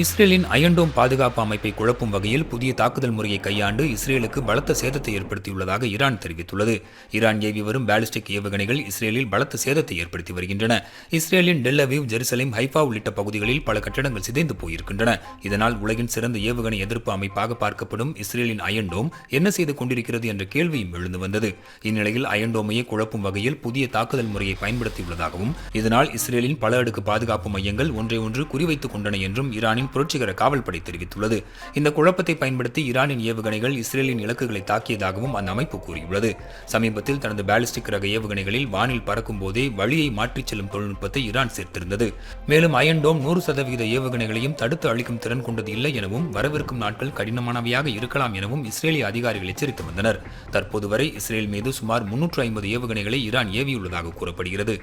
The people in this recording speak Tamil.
இஸ்ரேலின் அயண்டோம் பாதுகாப்பு அமைப்பை குழப்பும் வகையில் புதிய தாக்குதல் முறையை கையாண்டு இஸ்ரேலுக்கு பலத்த சேதத்தை ஏற்படுத்தியுள்ளதாக ஈரான் தெரிவித்துள்ளது. ஈரான் ஏவி வரும் பேலிஸ்டிக் ஏவுகணைகள் இஸ்ரேலில் பலத்த சேதத்தை ஏற்படுத்தி வருகின்றன. இஸ்ரேலின் டெல்லவிவ் ஜெருசலேம் ஹைஃபா உள்ளிட்ட பகுதிகளில் பல கட்டடங்கள் சிதைந்து போயிருக்கின்றன. இதனால் உலகின் சிறந்த ஏவுகணை எதிர்ப்பு அமைப்பாக பார்க்கப்படும் இஸ்ரேலின் அயண்டோம் என்ன செய்து கொண்டிருக்கிறது என்ற கேள்வியும் எழுந்து வந்தது. இந்நிலையில் அயண்டோமையை குழப்பும் வகையில் புதிய தாக்குதல் முறையை பயன்படுத்தியுள்ளதாகவும் இதனால் இஸ்ரேலின் பல அடுக்கு பாதுகாப்பு மையங்கள் ஒன்றை ஒன்று குறிவைத்துக் கொண்டன என்றும் ஈரானின் ஈரானின் புரட்சிகர காவல்படை தெரிவித்துள்ளது. இந்த குழப்பத்தை பயன்படுத்தி ஈரானின் ஏவுகணைகள் இஸ்ரேலின் இலக்குகளை தாக்கியதாகவும் அந்த அமைப்பு கூறியுள்ளது. சமீபத்தில் தனது பாலிஸ்டிக் ரக ஏவுகணைகளில் வானில் பறக்கும் போதே வழியை மாற்றிச் செல்லும் தொழில்நுட்பத்தை ஈரான் சேர்த்திருந்தது. மேலும் அயன்டோம் நூறு சதவீத ஏவுகணைகளையும் தடுத்து அளிக்கும் திறன் கொண்டது இல்லை எனவும் வரவிருக்கும் நாட்கள் கடினமானவையாக இருக்கலாம் எனவும் இஸ்ரேலிய அதிகாரிகள் எச்சரித்து வந்தனர். தற்போது வரை இஸ்ரேல் மீது சுமார் முன்னூற்று ஐம்பது ஏவுகணைகளை ஈரான் ஏவியுள்ளதாக கூறப்படுகிறது.